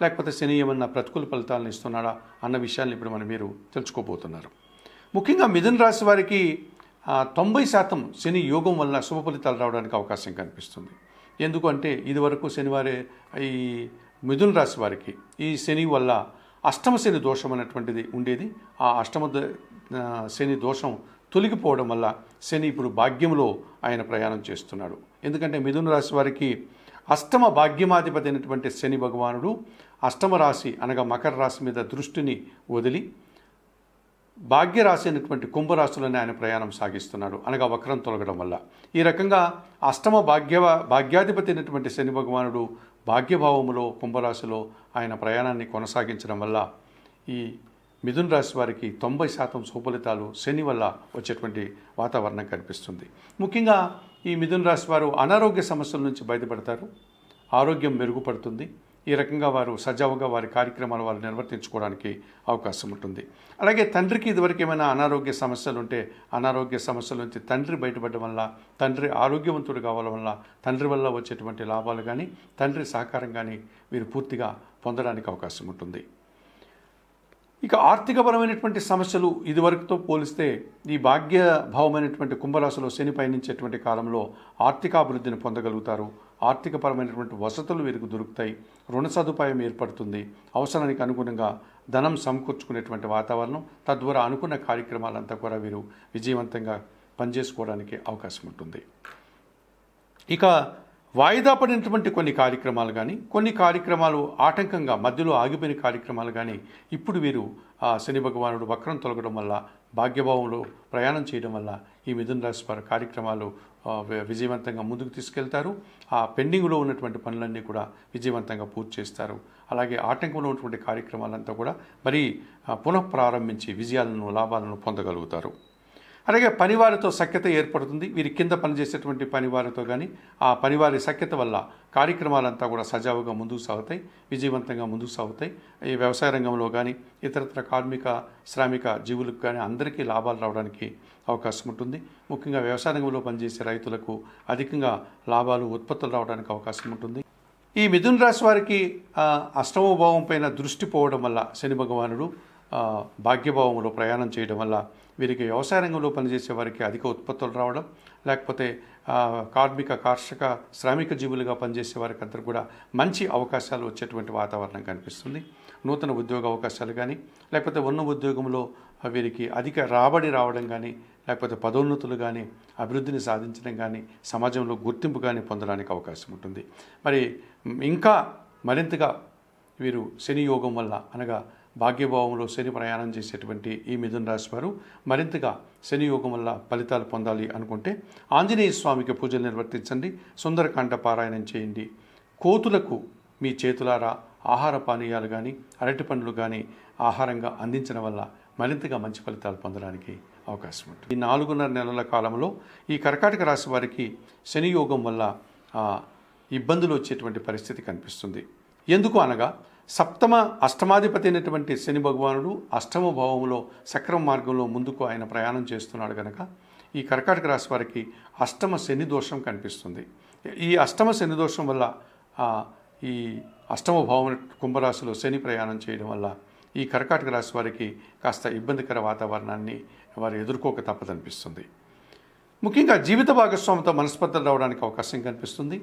లేకపోతే శని ఏమన్నా ప్రతికూల ఫలితాలను ఇస్తున్నాడా అన్న విషయాన్ని ఇప్పుడు మనం మీరు తెలుసుకోబోతున్నారు. ముఖ్యంగా మిథున రాశి వారికి తొంభై శాతం శని యోగం వల్ల శుభ ఫలితాలు రావడానికి అవకాశం కనిపిస్తుంది. ఎందుకంటే ఇదివరకు శనివారే ఈ మిథున రాశి వారికి ఈ శని వల్ల అష్టమ శని దోషం అనేటువంటిది ఉండేది. ఆ అష్టమ శని దోషం తొలగిపోవడం వల్ల శని ఇప్పుడు భాగ్యంలో ఆయన ప్రయాణం చేస్తున్నాడు. ఎందుకంటే మిథున రాశి వారికి అష్టమ భాగ్యమాధిపతి అయినటువంటి శని భగవానుడు అష్టమ రాశి అనగా మకర రాశి మీద దృష్టిని వదిలి భాగ్యరాశి అయినటువంటి కుంభరాశులని ఆయన ప్రయాణం సాగిస్తున్నాడు. అనగా వక్రం తొలగడం వల్ల. ఈ రకంగా అష్టమ భాగ్య భాగ్యాధిపతి అయినటువంటి శని భగవానుడు భాగ్యభావములో కుంభరాశిలో ఆయన ప్రయాణాన్ని కొనసాగించడం వల్ల ఈ మిథున్ రాశి వారికి తొంభై శాతం సుఫలితాలు శని వల్ల వచ్చేటువంటి వాతావరణం కనిపిస్తుంది. ముఖ్యంగా ఈ మిథున్ రాశి వారు అనారోగ్య సమస్యల నుంచి బయటపడతారు. ఆరోగ్యం మెరుగుపడుతుంది. ఈ రకంగా వారు సజావుగా వారి కార్యక్రమాలు వారు నిర్వర్తించుకోవడానికి అవకాశం ఉంటుంది. అలాగే తండ్రికి ఇదివరకు ఏమైనా అనారోగ్య సమస్యలు ఉంటే అనారోగ్య సమస్యల నుంచి తండ్రి బయటపడడం వల్ల తండ్రి ఆరోగ్యవంతుడు కావడం వల్ల తండ్రి వల్ల వచ్చేటువంటి లాభాలు కానీ తండ్రి సహకారం కానీ వీరు పూర్తిగా పొందడానికి అవకాశం ఉంటుంది. ఇక ఆర్థికపరమైనటువంటి సమస్యలు ఇదివరకుతో పోలిస్తే ఈ భాగ్య భావమైనటువంటి కుంభరాశిలో శని పయనించేటువంటి కాలంలో ఆర్థికాభివృద్ధిని పొందగలుగుతారు. ఆర్థికపరమైనటువంటి వసతులు వీరికి దొరుకుతాయి. రుణ సదుపాయం ఏర్పడుతుంది. అవసరానికి అనుగుణంగా ధనం సమకూర్చుకునేటువంటి వాతావరణం తద్వారా అనుకున్న కార్యక్రమాలంతా కూడా వీరు విజయవంతంగా పనిచేసుకోవడానికి అవకాశం ఉంటుంది. ఇక వాయిదా పడినటువంటి కొన్ని కార్యక్రమాలు కానీ కొన్ని కార్యక్రమాలు ఆటంకంగా మధ్యలో ఆగిపోయిన కార్యక్రమాలు కానీ ఇప్పుడు వీరు ఆ శని భగవానుడు వక్రం తొలగడం వల్ల భాగ్యభావంలో ప్రయాణం చేయడం వల్ల ఈ మిథున రాశి వారి కార్యక్రమాలు విజయవంతంగా ముందుకు తీసుకెళ్తారు. ఆ పెండింగ్లో ఉన్నటువంటి పనులన్నీ కూడా విజయవంతంగా పూర్తి చేస్తారు. అలాగే ఆటంకంలో ఉన్నటువంటి కార్యక్రమాలంతా కూడా మరి పునఃప్రారంభించి పునః ప్రారంభించి విజయాలను లాభాలను పొందగలుగుతారు. అలాగే పనివారితో సఖ్యత ఏర్పడుతుంది. వీరి కింద పనిచేసేటువంటి పనివారితో కానీ ఆ పనివారి సఖ్యత వల్ల కార్యక్రమాలంతా కూడా సజావుగా ముందుకు సాగుతాయి విజయవంతంగా ముందుకు సాగుతాయి. ఈ వ్యవసాయ రంగంలో కానీ ఇతరత్ర కార్మిక శ్రామిక జీవులకు కానీ అందరికీ లాభాలు రావడానికి అవకాశం ఉంటుంది. ముఖ్యంగా వ్యవసాయ రంగంలో పనిచేసే రైతులకు అధికంగా లాభాలు ఉత్పత్తులు రావడానికి అవకాశం ఉంటుంది. ఈ మిథున రాశి వారికి అష్టమభావం పైన దృష్టి పోవడం వల్ల శని భగవానుడు భాగ్యభావంలో ప్రయాణం చేయడం వల్ల వీరికి వ్యవసాయ రంగంలో పనిచేసే వారికి అధిక ఉత్పత్తులు రావడం లేకపోతే కార్మిక కార్షక శ్రామిక జీవులుగా పనిచేసే వారికి అందరూ కూడా మంచి అవకాశాలు వచ్చేటువంటి వాతావరణం కనిపిస్తుంది. నూతన ఉద్యోగ అవకాశాలు కానీ లేకపోతే ఉన్న ఉద్యోగంలో వీరికి అధిక రాబడి రావడం కానీ లేకపోతే పదోన్నతులు కానీ అభివృద్ధిని సాధించడం కానీ సమాజంలో గుర్తింపు కానీ పొందడానికి అవకాశం ఉంటుంది. మరి ఇంకా మరింతగా వీరు శని యోగం వల్ల అనగా భాగ్యభావంలో శని ప్రయాణం చేసేటువంటి ఈ మిథున రాశి వారు మరింతగా శని యోగం వల్ల ఫలితాలు పొందాలి అనుకుంటే ఆంజనేయ స్వామికి పూజలు నిర్వర్తించండి సుందరకాండ పారాయణం చేయండి. కోతులకు మీ చేతులారా ఆహార పానీయాలు కానీ అరటి పండ్లు కానీ ఆహారంగా అందించడం వల్ల మరింతగా మంచి ఫలితాలు పొందడానికి అవకాశం ఉంటుంది. ఈ నాలుగున్నర నెలల కాలంలో ఈ కర్కాటక రాశి వారికి శని యోగం వల్ల ఇబ్బందులు వచ్చేటువంటి పరిస్థితి కనిపిస్తుంది. ఎందుకు అనగా సప్తమ అష్టమాధిపతి అయినటువంటి శని భగవానుడు అష్టమ భావంలో సక్రమ మార్గంలో ముందుకు ఆయన ప్రయాణం చేస్తున్నాడు కనుక ఈ కర్కాటక రాశి వారికి అష్టమ శని దోషం కనిపిస్తుంది. ఈ అష్టమ శని దోషం వల్ల ఈ అష్టమ భావం కుంభరాశిలో శని ప్రయాణం చేయడం వల్ల ఈ కర్కాటక రాశి వారికి కాస్త ఇబ్బందికర వాతావరణాన్ని వారు ఎదుర్కోక తప్పదనిపిస్తుంది. ముఖ్యంగా జీవిత భాగస్వామితో మనస్పర్ధలు రావడానికి అవకాశం కనిపిస్తుంది.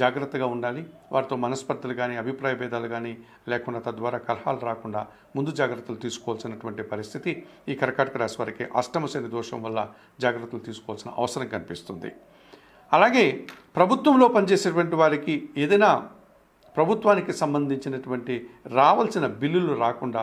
జాగ్రత్తగా ఉండాలి. వారితో మనస్పర్ధలు కానీ అభిప్రాయ భేదాలు కానీ లేకుండా తద్వారా కలహాలు రాకుండా ముందు జాగ్రత్తలు తీసుకోవాల్సినటువంటి పరిస్థితి ఈ కర్కాటక రాశి వారికి అష్టమ శని దోషం వల్ల జాగ్రత్తలు తీసుకోవాల్సిన అవసరం కనిపిస్తుంది. అలాగే ప్రభుత్వంలో పనిచేసేటువంటి వారికి ఏదైనా ప్రభుత్వానికి సంబంధించినటువంటి రావాల్సిన బిల్లులు రాకుండా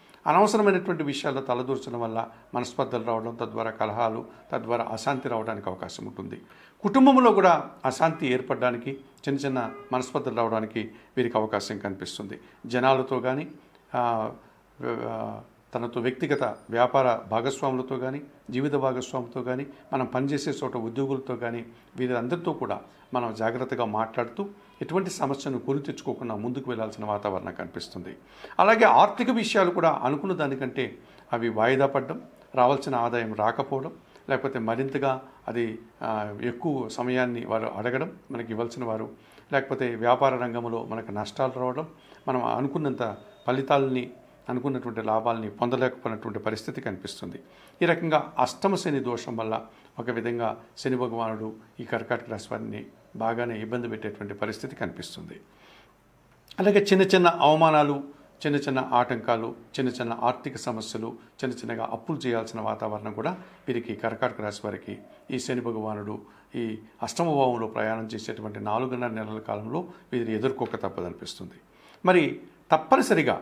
అనవసరమైనటువంటి విషయాల్లో తలదూర్చడం వల్ల మనస్పర్ధలు రావడం తద్వారా కలహాలు తద్వారా అశాంతి రావడానికి అవకాశం ఉంటుంది. కుటుంబంలో కూడా అశాంతి ఏర్పడడానికి చిన్న చిన్న మనస్పర్ధలు రావడానికి వీరికి అవకాశం కనిపిస్తుంది. జనాలతో కానీ తనతో వ్యక్తిగత వ్యాపార భాగస్వాములతో కానీ జీవిత భాగస్వాములతో కానీ మనం పనిచేసే చోట ఉద్యోగులతో కానీ వీరందరితో కూడా మనం జాగ్రత్తగా మాట్లాడుతూ ఎటువంటి సమస్యను కొని తెచ్చుకోకుండా ముందుకు వెళ్ళాల్సిన వాతావరణం కనిపిస్తుంది. అలాగే ఆర్థిక విషయాలు కూడా అనుకున్న దానికంటే అవి వాయిదా పడడం రావాల్సిన ఆదాయం రాకపోవడం లేకపోతే మరింతగా అది ఎక్కువ సమయాన్ని వారు అడగడం మనకి ఇవ్వాల్సిన వారు లేకపోతే వ్యాపార రంగంలో మనకు నష్టాలు రావడం మనం అనుకున్నంత ఫలితాలని అనుకున్నటువంటి లాభాలని పొందలేకపోయినటువంటి పరిస్థితి కనిపిస్తుంది. ఈ రకంగా అష్టమ శని దోషం వల్ల ఒక విధంగా శని భగవానుడు ఈ కర్కాటక రాశి వారిని బాగానే ఇబ్బంది పెట్టేటువంటి పరిస్థితి కనిపిస్తుంది. అలాగే చిన్న చిన్న అవమానాలు చిన్న చిన్న ఆటంకాలు చిన్న చిన్న ఆర్థిక సమస్యలు చిన్న చిన్నగా అప్పులు చేయాల్సిన వాతావరణం కూడా వీరికి కర్కాటక రాశి వారికి ఈ శని భగవానుడు ఈ అష్టమ భావంలో ప్రయాణం చేసేటువంటి నాలుగున్నర నెలల కాలంలో వీరిని ఎదుర్కోక తప్పదనిపిస్తుంది. మరి తప్పనిసరిగా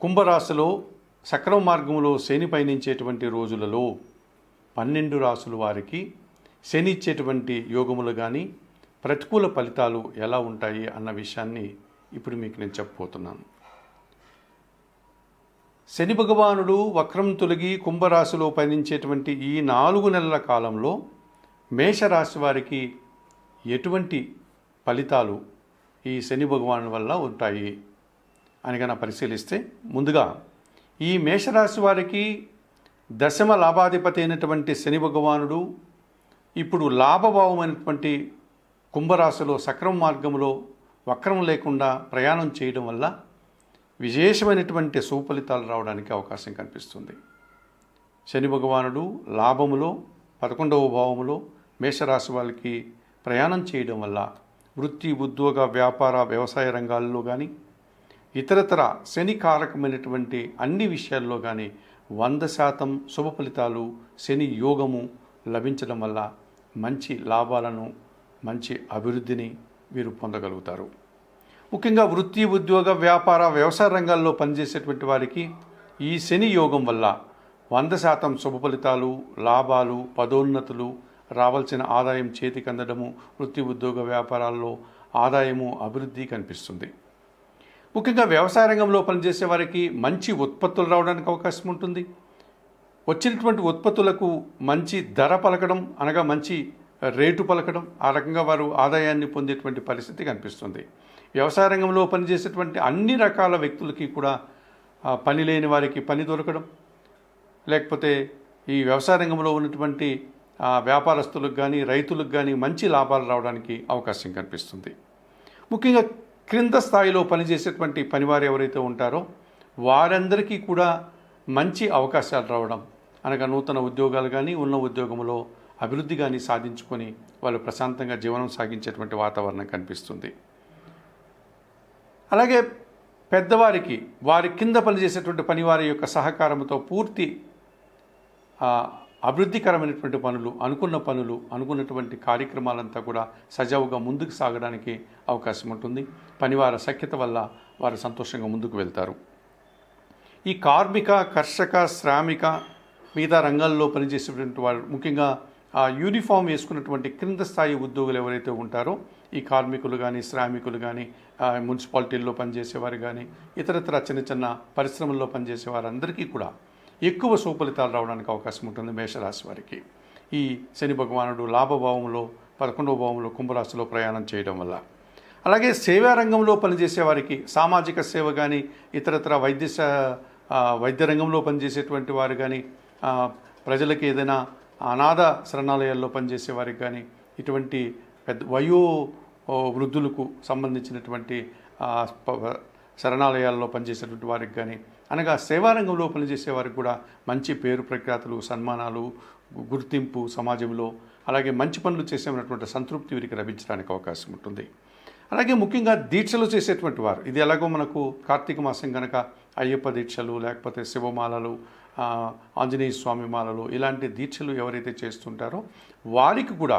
కుంభరాశిలో సక్రమ మార్గంలో శని పయనించేటువంటి రోజులలో పన్నెండు రాసుల వారికి శని ఇచ్చేటువంటి యోగములు కానీ ప్రతికూల ఫలితాలు ఎలా ఉంటాయి అన్న విషయాన్ని ఇప్పుడు మీకు నేను చెప్పబోతున్నాను. శని భగవానుడు వక్రం తొలగి కుంభరాశిలో పయనించేటువంటి ఈ నాలుగు నెలల కాలంలో మేషరాశి వారికి ఎటువంటి ఫలితాలు ఈ శని భగవాను వల్ల ఉంటాయి? అని కనుక పరిశీలిస్తే ముందుగా ఈ మేషరాశి వారికి దశమ లాభాధిపతి అయినటువంటి శని భగవానుడు ఇప్పుడు లాభభావమైనటువంటి కుంభరాశిలో సక్రమ మార్గంలో వక్రం లేకుండా ప్రయాణం చేయడం వల్ల విశేషమైనటువంటి సుఫలితాలు రావడానికి అవకాశం కనిపిస్తుంది. శని భగవానుడు లాభములో పదకొండవ భావములో మేషరాశి వాళ్ళకి ప్రయాణం చేయడం వల్ల వృత్తి ఉద్యోగ వ్యాపార వ్యవసాయ రంగాల్లో కానీ ఇతరతర శని కారకమైనటువంటి అన్ని విషయాల్లో కానీ వంద శాతం శుభ ఫలితాలు శని యోగము లభించడం వల్ల మంచి లాభాలను మంచి అభివృద్ధిని వీరు పొందగలుగుతారు. ముఖ్యంగా వృత్తి ఉద్యోగ వ్యాపార వ్యవసాయ రంగాల్లో పనిచేసేటువంటి వారికి ఈ శని యోగం వల్ల వంద శాతం శుభ ఫలితాలు లాభాలు పదోన్నతులు రావాల్సిన ఆదాయం చేతికి అందడము వృత్తి ఉద్యోగ వ్యాపారాల్లో ఆదాయము అభివృద్ధి కనిపిస్తుంది. ముఖ్యంగా వ్యవసాయ రంగంలో పనిచేసే వారికి మంచి ఉత్పత్తులు రావడానికి అవకాశం ఉంటుంది. వచ్చినటువంటి ఉత్పత్తులకు మంచి ధర పలకడం అనగా మంచి రేటు పలకడం ఆ రకంగా వారు ఆదాయాన్ని పొందేటువంటి పరిస్థితి కనిపిస్తుంది. వ్యవసాయ రంగంలో పనిచేసేటువంటి అన్ని రకాల వ్యక్తులకి కూడా పని లేని వారికి పని దొరకడం. లేకపోతే ఈ వ్యవసాయ రంగంలో ఉన్నటువంటి వ్యాపారస్తులకు కానీ రైతులకు కానీ మంచి లాభాలు రావడానికి అవకాశం కనిపిస్తుంది. ముఖ్యంగా క్రింద స్థాయిలో పనిచేసేటువంటి పనివారు ఎవరైతే ఉంటారో వారందరికీ కూడా మంచి అవకాశాలు రావడం అనగా నూతన ఉద్యోగాలు కానీ ఉన్న ఉద్యోగంలో అభివృద్ధి కానీ సాధించుకొని వాళ్ళు ప్రశాంతంగా జీవనం సాగించేటువంటి వాతావరణం కనిపిస్తుంది. అలాగే పెద్దవారికి వారి కింద పనిచేసేటువంటి పనివారి యొక్క సహకారంతో పూర్తి అభివృద్ధికరమైనటువంటి పనులు అనుకున్న పనులు అనుకున్నటువంటి కార్యక్రమాలంతా కూడా సజావుగా ముందుకు సాగడానికి అవకాశం ఉంటుంది. పనివార సఖ్యత వల్ల వారు సంతోషంగా ముందుకు వెళ్తారు. ఈ కార్మిక కర్షక శ్రామిక మిగతా రంగాల్లో పనిచేసేటువంటి వారు ముఖ్యంగా ఆ యూనిఫామ్ వేసుకున్నటువంటి క్రింద స్థాయి ఉద్యోగులు ఎవరైతే ఉంటారో ఈ కార్మికులు కానీ శ్రామికులు కానీ మున్సిపాలిటీల్లో పనిచేసేవారు కానీ ఇతరత్ర చిన్న చిన్న పరిశ్రమల్లో పనిచేసే వారందరికీ కూడా ఎక్కువ సుఫలితాలు రావడానికి అవకాశం ఉంటుంది మేషరాశి వారికి. ఈ శని భగవానుడు లాభభావంలో పదకొండవ భావంలో కుంభరాశిలో ప్రయాణం చేయడం వల్ల. అలాగే సేవా రంగంలో పనిచేసే వారికి సామాజిక సేవ కానీ ఇతరత్ర వైద్య వైద్య రంగంలో పనిచేసేటువంటి వారు కానీ ప్రజలకు ప్రజలకి ఏదైనా అనాథ శరణాలయాల్లో పనిచేసే వారికి కానీ ఇటువంటి పెద్ద వయో వృద్ధులకు సంబంధించినటువంటి ప- శరణాలయాల్లో పనిచేసేటువంటి వారికి కానీ అనగా సేవారంగంలో పనిచేసే వారికి కూడా మంచి పేరు ప్రఖ్యాతులు సన్మానాలు గుర్తింపు సమాజంలో అలాగే మంచి పనులు చేసేటువంటి సంతృప్తి వీరికి లభించడానికి అవకాశం ఉంటుంది. అలాగే ముఖ్యంగా దీక్షలు చేసేటువంటి వారు. ఇది ఎలాగో మనకు కార్తీక మాసం కనుక అయ్యప్ప దీక్షలు లేకపోతే శివమాలలు ఆంజనేయ స్వామి మాలలు ఇలాంటి దీక్షలు ఎవరైతే చేస్తుంటారో వారికి కూడా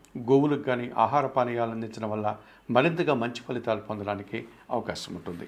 గోవులకు కానీ ఆహార పానీయాలు అందించడం వల్ల మరింతగా మంచి ఫలితాలు పొందడానికి అవకాశం ఉంటుంది.